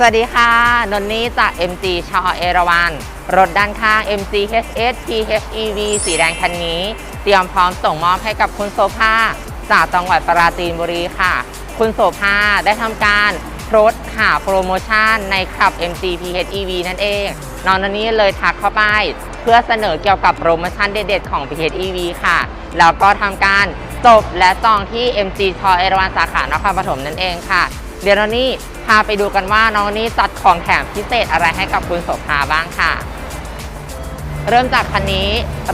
สวัสดีค่ะ นนนี่จาก MG ชอเอราวัน รถด้านข้าง MG HS PHEV สีแดงคันนี้ เตรียมพร้อมส่งมอบให้กับคุณโซภาจากจังหวัดปราจีนบุรีค่ะ คุณโสภาได้ทำการโพสหาโปรโมชั่นในขับ MG PHEV นั่นเอง นอนนนี้เลยทักเข้าไป เพื่อเสนอเกี่ยวกับโปรโมชั่นเด็ดๆของ PHEV ค่ะ แล้วก็ทำการจบและจองที่ MG ชอเอราวันสาขานครปฐมนั่นเองค่ะ เดี๋ยวเรานี่พาไปดูกันว่าน้องนี่จัดของแถมพิเศษอะไรให้กับคุณโสภาบ้างค่ะ เริ่มจากคันนี้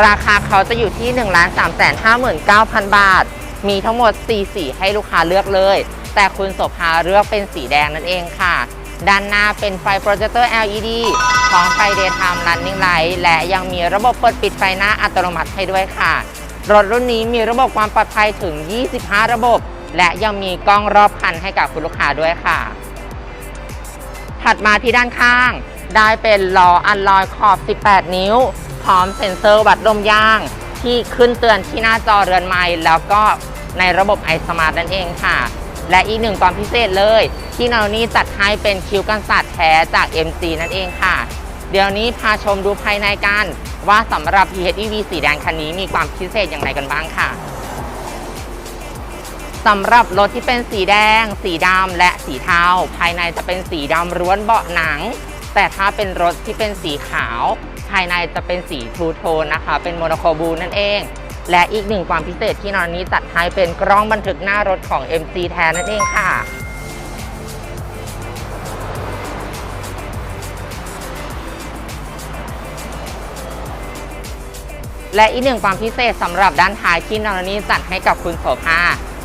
ราคาเขาจะอยู่ที่ 1 3 5 9 0 0 0 บาท มีทั้งหมด 4 สีให้ลูกค้าเลือกเลย แต่คุณโสภาเลือกเป็นสีแดงนั่นเองค่ะ ด้านหน้าเป็นไฟโปรเจคเตอร์ LED พร้อมไฟ Daytime Running Light และยังมีระบบเปิดปิดไฟหน้าอัตโนมัติให้ด้วยค่ะ รถรุ่นนี้มีระบบความปลอดภัยถึง 25 ระบบ และยังมีกล้องรอบคันให้กับคุณลูกค้าด้วยค่ะ ถัดมาที่ด้านข้าง ได้เป็นล้ออันลอยขอบ 18 นิ้ว พร้อมเซ็นเซอร์วัดลมยาง ที่ขึ้นเตือนที่หน้าจอเรือนไม้แล้วก็ในระบบ iSmart นั่นเองค่ะ และอีกหนึ่งความพิเศษเลย ที่นานี่จัดให้เป็นคิ้วกันสัตว์แท้จาก MC นั่นเองค่ะ เดี๋ยวนี้พาชมดูภายในกันว่าสำหรับ PHEV สีแดงคันนี้มีความพิเศษอย่างไรกันบ้างค่ะ สำหรับรถที่เป็นสีแดง สีดำและสีเทาภายในจะเป็นสีดำล้วนเบาะหนัง แต่ถ้าเป็นรถที่เป็นสีขาว ภายในจะเป็นสีทูโทนนะคะ เป็นโมโนโคบูนั่นเอง และอีกหนึ่งความพิเศษที่นอนนี้จัดให้เป็นกล้องบันทึกหน้ารถของ MC แทนนั่นเองค่ะและอีกหนึ่งความพิเศษสำหรับด้านท้ายที่นอนนี้จัดให้กับคุณโสภา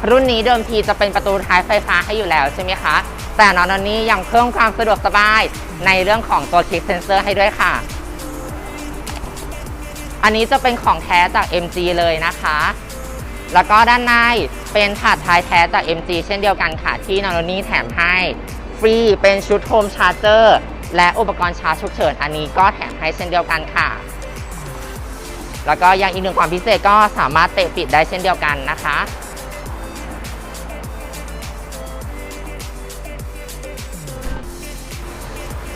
รุ่นนี้เดิมทีจะเป็นประตูท้ายไฟฟ้าให้อยู่แล้วใช่ไหมคะ แต่นอนนี้ยังเพิ่มความสะดวกสบายในเรื่องของตัวคลิกเซนเซอร์ให้ด้วยค่ะ อันนี้จะเป็นของแท้จาก MG เลยนะคะ แล้วก็ด้านในเป็นถาดท้ายแท้จาก MG เช่นเดียวกันค่ะ ที่นอนนี่แถมให้ ฟรีเป็นชุดโฮมชาร์เจอร์และอุปกรณ์ชาร์จฉุกเฉินอันนี้ก็แถมให้เช่นเดียวกันค่ะ แล้วก็ยังอีกหนึ่งความพิเศษก็สามารถเตะปิดได้เช่นเดียวกันนะคะ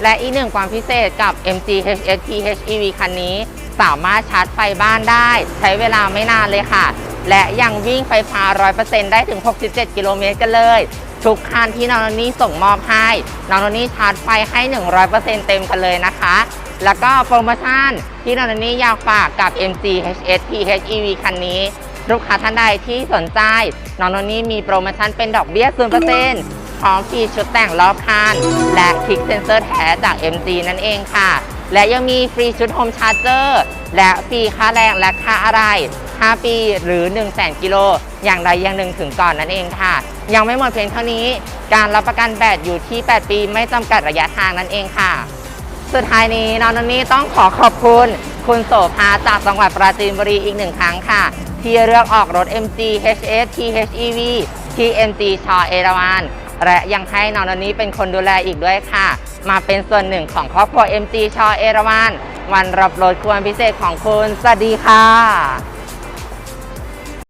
และอีกหนึ่งความพิเศษกับ MG HS PHEV คันนี้ สามารถชาร์จไฟบ้านได้ ใช้เวลาไม่นานเลยค่ะ และยังวิ่งไฟฟ้า 100%ได้ถึง 67 กิโลเมตรกันเลย ทุกคันที่น้องนนี่ส่งมอบให้ น้องนนี่ชาร์จไฟให้ 100%เต็มกันเลยนะคะ แล้วก็โปรโมชั่นที่น้องนนี่อยากฝากกับ MG HS PHEV คันนี้ ลูกค้าท่านใดที่สนใจ น้องนนี่มีโปรโมชั่นเป็นดอกเบี้ย0% ร้อมฟรีชุดแต่งรอบคัน และคลิกเซนเซอร์แท้จาก MG นั่นเองค่ะ และยังมีฟรีชุดโฮมชาร์เจอร์และฟรีค่าแรงและค่าอะไร 5 ปีหรือ 1 0 0 0 0 0กิโล อย่างใดอย่างหนึ่งถึงก่อนนั่นเองค่ะ ยังไม่หมดเพียงเท่านี้ การรับประกันแบตอยู่ที่ 8 ปีไม่จำกัดระยะทางนั่นเองค่ะ สุดท้ายนี้น้องนนนี่ต้องขอขอบคุณ คุณโสภาจากจังหวัดปราจีนบุรีอีกหนึ่งครั้งค่ะ ที่เลือกออกรถ MG HS PHEV ที่ MG ชอเอราวัน และยังให้น้องนนนี้เป็นคนดูแลอีกด้วยค่ะ มาเป็นส่วนหนึ่งของครอบครัว MG ชอเอราวันวันรับรถควรพิเศษของคุณ สวัสดีค่ะ